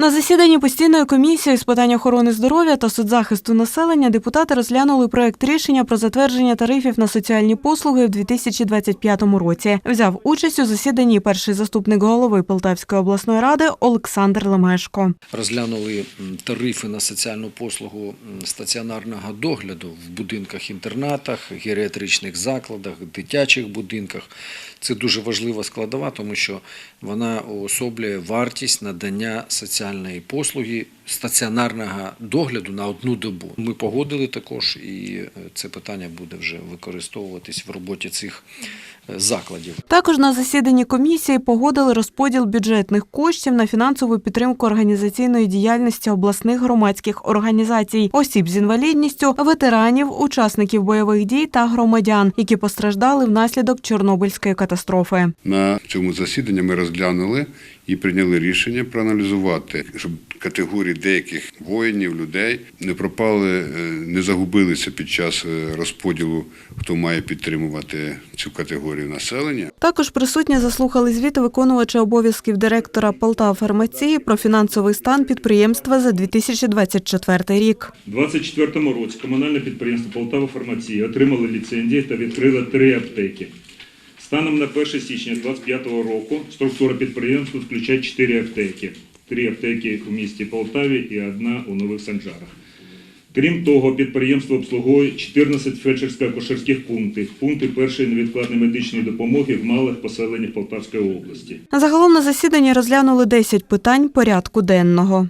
На засіданні постійної комісії з питань охорони здоров'я та соцзахисту населення депутати розглянули проект рішення про затвердження тарифів на соціальні послуги в 2025 році. Взяв участь у засіданні перший заступник голови Полтавської обласної ради Олександр Лемешко. Розглянули тарифи на соціальну послугу стаціонарного догляду в будинках-інтернатах, геріатричних закладах, дитячих будинках. Це дуже важлива складова, тому що вона уособлює вартість надання соціальної послуги стаціонарного догляду на одну добу. Ми погодили також, і е, це питання буде вже використовуватись в роботі цих е, закладів. Також на засіданні комісії погодили розподіл бюджетних коштів на фінансову підтримку організаційної діяльності обласних громадських організацій, осіб з інвалідністю, ветеранів, учасників бойових дій та громадян, які постраждали внаслідок Чорнобильської катастрофи. На цьому засіданні ми розглянули і прийняли рішення проаналізувати, щоб категорії деяких воїнів, людей не пропали, е, не загубилися під час е, розподілу, хто має підтримувати цю категорію населення. Також присутні заслухали звіт виконувача обов'язків директора Полтава фармації про фінансовий стан підприємства за 2024 рік. У 2024 році комунальне підприємство Полтава Фармація отримало ліцензії та відкрило три аптеки. Станом на 1 січня 2025 року структура підприємства включає 4 аптеки. Три аптеки у місті Полтаві і одна у Нових Санжарах. Крім того, підприємство обслуговує 14 фельдшерсько-акушерських пунктів, пункти першої невідкладної медичної допомоги в малих поселеннях Полтавської області. Загалом на засіданні розглянули 10 питань порядку денного.